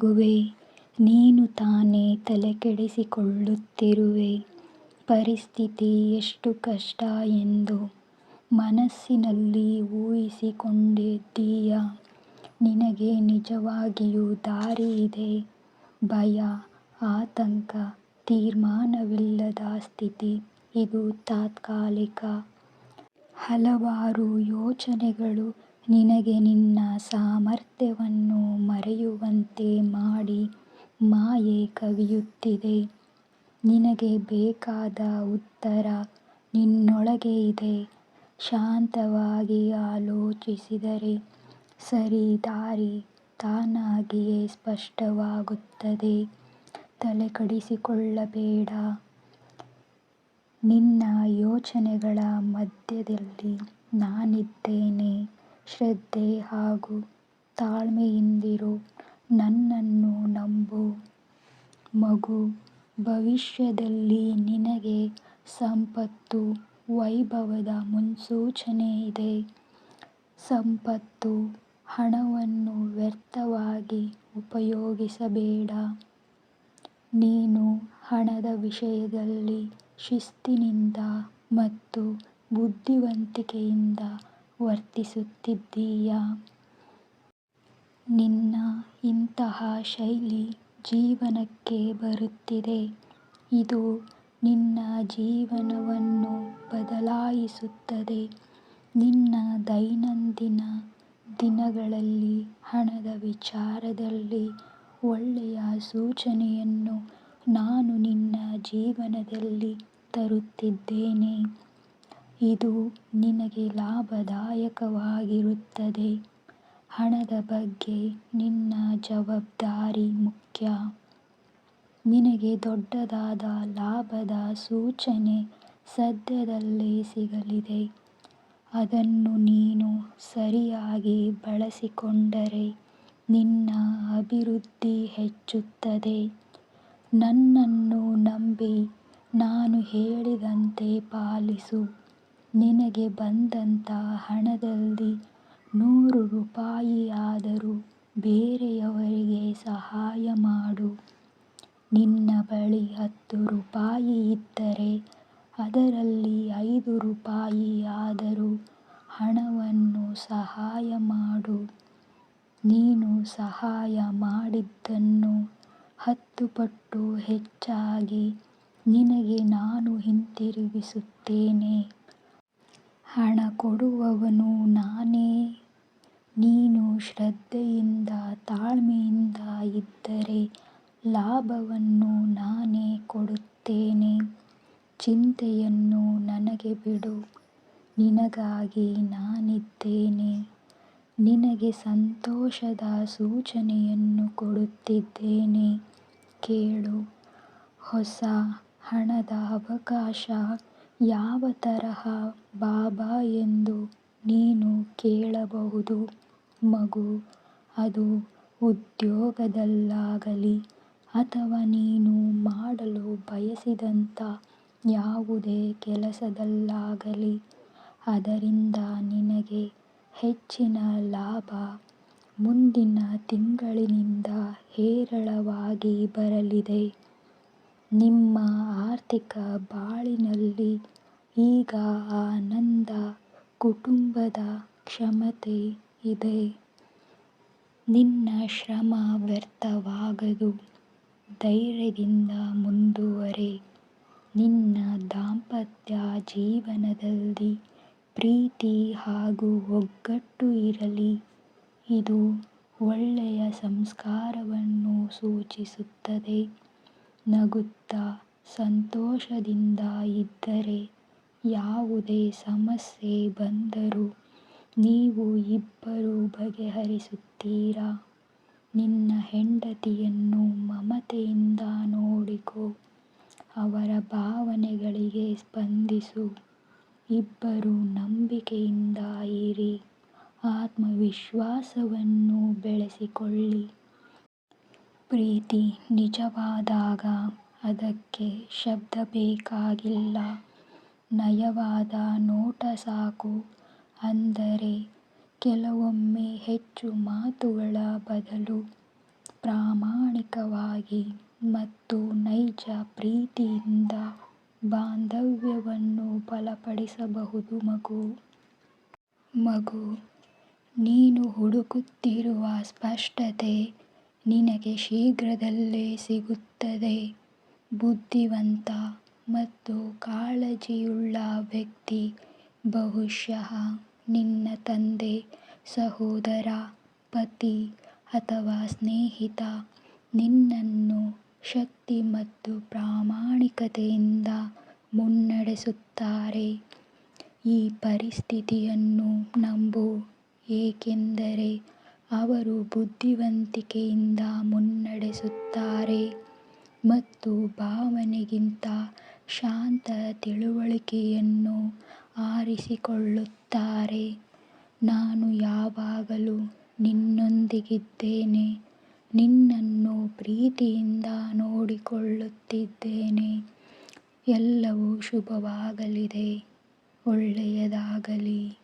ಮಗುವೇ ನೀನು ತಾನೇ ತಲೆಕೆಡಿಸಿಕೊಳ್ಳುತ್ತಿರುವೆ. ಪರಿಸ್ಥಿತಿ ಎಷ್ಟು ಕಷ್ಟ ಎಂದು ಮನಸ್ಸಿನಲ್ಲಿ ಊಹಿಸಿಕೊಂಡಿದ್ದೀಯ. ನಿನಗೆ ನಿಜವಾಗಿಯೂ ದಾರಿ ಇದೆ. ಭಯ, ಆತಂಕ, ತೀರ್ಮಾನವಿಲ್ಲದ ಸ್ಥಿತಿ, ಇದು ತಾತ್ಕಾಲಿಕ. ಹಲವಾರು ಯೋಚನೆಗಳು ನಿನಗೆ ನಿನ್ನ ಸಾಮರ್ಥ್ಯವನ್ನು ಮರೆಯುವಂತೆ ಮಾಡಿ ಮಾಯೆ ಕವಿಯುತ್ತಿದೆ. ನಿನಗೆ ಬೇಕಾದ ಉತ್ತರ ನಿನ್ನೊಳಗೆ ಇದೆ. ಶಾಂತವಾಗಿ ಆಲೋಚಿಸಿದರೆ ಸರಿ, ದಾರಿ ತಾನಾಗಿಯೇ ಸ್ಪಷ್ಟವಾಗುತ್ತದೆ. ತಲೆಕೆಡಿಸಿಕೊಳ್ಳಬೇಡ. ನಿನ್ನ ಯೋಚನೆಗಳ ಮಧ್ಯದಲ್ಲಿ ನಾನಿದ್ದೇನೆ. ಶ್ರದ್ಧೆ ಹಾಗೂ ತಾಳ್ಮೆಯಿಂದಿರು ನನ್ನನ್ನು ನಂಬು. ಮಗು, ಭವಿಷ್ಯದಲ್ಲಿ ನಿನಗೆ ಸಂಪತ್ತು, ವೈಭವದ ಮುನ್ಸೂಚನೆ ಇದೆ. ಸಂಪತ್ತು, ಹಣವನ್ನು ವ್ಯರ್ಥವಾಗಿ ಉಪಯೋಗಿಸಬೇಡ. ನೀನು ಹಣದ ವಿಷಯದಲ್ಲಿ ಶಿಸ್ತಿನಿಂದ ಮತ್ತು ಬುದ್ಧಿವಂತಿಕೆಯಿಂದ ವರ್ತಿಸುತ್ತಿದ್ದೀಯ? ನಿನ್ನ ಇಂತಹ ಶೈಲಿ ಜೀವನಕ್ಕೆ ಬರುತ್ತಿದೆ. ಇದು ನಿನ್ನ ಜೀವನವನ್ನು ಬದಲಾಯಿಸುತ್ತದೆ. ನಿನ್ನ ದೈನಂದಿನ ದಿನಗಳಲ್ಲಿ ಹಣದ ವಿಚಾರದಲ್ಲಿ ಒಳ್ಳೆಯ ಸೂಚನೆಯನ್ನು ನಾನು ನಿನ್ನ ಜೀವನದಲ್ಲಿ ತರುತ್ತಿದ್ದೇನೆ. ಇದು ನಿನಗೆ ಲಾಭದಾಯಕವಾಗಿರುತ್ತದೆ. ಹಣದ ಬಗ್ಗೆ ನಿನ್ನ ಜವಾಬ್ದಾರಿ ಮುಖ್ಯ. ನಿನಗೆ ದೊಡ್ಡದಾದ ಲಾಭದ ಸೂಚನೆ ಸದ್ಯದಲ್ಲೇ ಸಿಗಲಿದೆ. ಅದನ್ನು ನೀನು ಸರಿಯಾಗಿ ಬಳಸಿಕೊಂಡರೆ ನಿನ್ನ ಅಭಿವೃದ್ಧಿ ಹೆಚ್ಚುತ್ತದೆ. ನನ್ನನ್ನು ನಂಬಿ ನಾನು ಹೇಳಿದಂತೆ ಪಾಲಿಸು. ನಿನಗೆ ಬಂದಂತ ಹಣದಲ್ಲಿ ನೂರು ರೂಪಾಯಿಯಾದರೂ ಬೇರೆಯವರಿಗೆ ಸಹಾಯ ಮಾಡು. ನಿನ್ನ ಬಳಿ ಹತ್ತು ರೂಪಾಯಿ ಇದ್ದರೆ ಅದರಲ್ಲಿ ಐದು ರೂಪಾಯಿಯಾದರೂ ಹಣವನ್ನು ಸಹಾಯ ಮಾಡು. ನೀನು ಸಹಾಯ ಮಾಡಿದ್ದನ್ನು ಹತ್ತು ಪಟ್ಟು ಹೆಚ್ಚಾಗಿ ನಿನಗೆ ನಾನು ಹಿಂತಿರುಗಿಸುತ್ತೇನೆ. ಹಣ ಕೊಡುವವನು ನಾನೇ. ನೀನು ಶ್ರದ್ಧೆಯಿಂದ, ತಾಳ್ಮೆಯಿಂದ ಇದ್ದರೆ ಲಾಭವನ್ನು ನಾನೇ ಕೊಡುತ್ತೇನೆ. ಚಿಂತೆಯನ್ನು ನನಗೆ ಬಿಡು. ನಿನಗಾಗಿ ನಾನಿದ್ದೇನೆ. ನಿನಗೆ ಸಂತೋಷದ ಸೂಚನೆಯನ್ನು ಕೊಡುತ್ತಿದ್ದೇನೆ. ಕೇಳು, ಹೊಸ ಹಣದ ಅವಕಾಶ ಯಾವ ತರಹ? ಬಾಬಾ ಎಂದು ನೀನು ಕೇಳಬಹುದು. ಮಗು, ಅದು ಉದ್ಯೋಗದಲ್ಲಾಗಲಿ ಅಥವಾ ನೀನು ಮಾಡಲು ಬಯಸಿದಂಥ ಯಾವುದೇ ಕೆಲಸದಲ್ಲಾಗಲಿ, ಅದರಿಂದ ನಿನಗೆ ಹೆಚ್ಚಿನ ಲಾಭ ಮುಂದಿನ ತಿಂಗಳಿನಿಂದ ಹೇರಳವಾಗಿ ಬರಲಿದೆ. ನಿಮ್ಮ ಆರ್ಥಿಕ ಬಾಳಿನಲ್ಲಿ ಈಗ ಆನಂದ ಕುಟುಂಬದ ಕ್ಷಮತೆ ಇದೆ. ನಿನ್ನ ಶ್ರಮ ವ್ಯರ್ಥವಾಗದು. ಧೈರ್ಯದಿಂದ ಮುಂದುವರೆ. ನಿನ್ನ ದಾಂಪತ್ಯ ಜೀವನದಲ್ಲಿ ಪ್ರೀತಿ ಹಾಗೂ ಒಗ್ಗಟ್ಟು ಇರಲಿ. ಇದು ಒಳ್ಳೆಯ ಸಂಸ್ಕಾರವನ್ನು ಸೂಚಿಸುತ್ತದೆ. ನಗುತ್ತಾ ಸಂತೋಷದಿಂದ ಇದ್ದರೆ ಯಾವುದೇ ಸಮಸ್ಯೆ ಬಂದರೂ ನೀವು ಇಬ್ಬರೂ ಬಗೆಹರಿಸುತ್ತೀರಾ? ನಿನ್ನ ಹೆಂಡತಿಯನ್ನು ಮಮತೆಯಿಂದ ನೋಡಿಕೋ, ಅವರ ಭಾವನೆಗಳಿಗೆ ಸ್ಪಂದಿಸು. ಇಬ್ಬರು ನಂಬಿಕೆಯಿಂದ ಇರಿ, ಆತ್ಮವಿಶ್ವಾಸವನ್ನು ಬೆಳೆಸಿಕೊಳ್ಳಿ. ಪ್ರೀತಿ ನಿಜವಾದಾಗ ಅದಕ್ಕೆ ಶಬ್ದ ಬೇಕಾಗಿಲ್ಲ. ನಯವಾದ ನೋಟ ಸಾಕು ಅಂದರೆ ಕೆಲವೊಮ್ಮೆ ಹೆಚ್ಚು ಮಾತುಗಳ ಬದಲು ಪ್ರಾಮಾಣಿಕವಾಗಿ ಮತ್ತು ನೈಜ ಪ್ರೀತಿಯಿಂದ ಬಾಂಧವ್ಯವನ್ನು ಬಲಪಡಿಸಬಹುದು ಮಗು. ಮಗು, ನೀನು ಹುಡುಕುತ್ತಿರುವ ಸ್ಪಷ್ಟತೆ ನಿನಗೆ ಶೀಘ್ರದಲ್ಲೇ ಸಿಗುತ್ತದೆ. ಬುದ್ಧಿವಂತ ಮತ್ತು ಕಾಳಜಿಯುಳ್ಳ ವ್ಯಕ್ತಿ ಬಹುಶಃ ನಿನ್ನ ತಂದೆ, ಸಹೋದರ, ಪತಿ ಅಥವಾ ಸ್ನೇಹಿತ ನಿನ್ನನ್ನು ಶಕ್ತಿ ಮತ್ತು ಪ್ರಾಮಾಣಿಕತೆಯಿಂದ ಮುನ್ನಡೆಸುತ್ತಾರೆ. ಈ ಪರಿಸ್ಥಿತಿಯನ್ನು ನಂಬು ಏಕೆಂದರೆ ಅವರು ಬುದ್ಧಿವಂತಿಕೆಯಿಂದ ಮುನ್ನಡೆಸುತ್ತಾರೆ ಮತ್ತು ಭಾವನೆಗಿಂತ ಶಾಂತ ತಿಳುವಳಿಕೆಯನ್ನು ಆರಿಸಿಕೊಳ್ಳುತ್ತಾರೆ. ನಾನು ಯಾವಾಗಲೂ ನಿನ್ನೊಂದಿಗಿದ್ದೇನೆ, ನಿನ್ನನ್ನು ಪ್ರೀತಿಯಿಂದ ನೋಡಿಕೊಳ್ಳುತ್ತಿದ್ದೇನೆ. ಎಲ್ಲವೂ ಶುಭವಾಗಲಿದೆ. ಒಳ್ಳೆಯದಾಗಲಿ.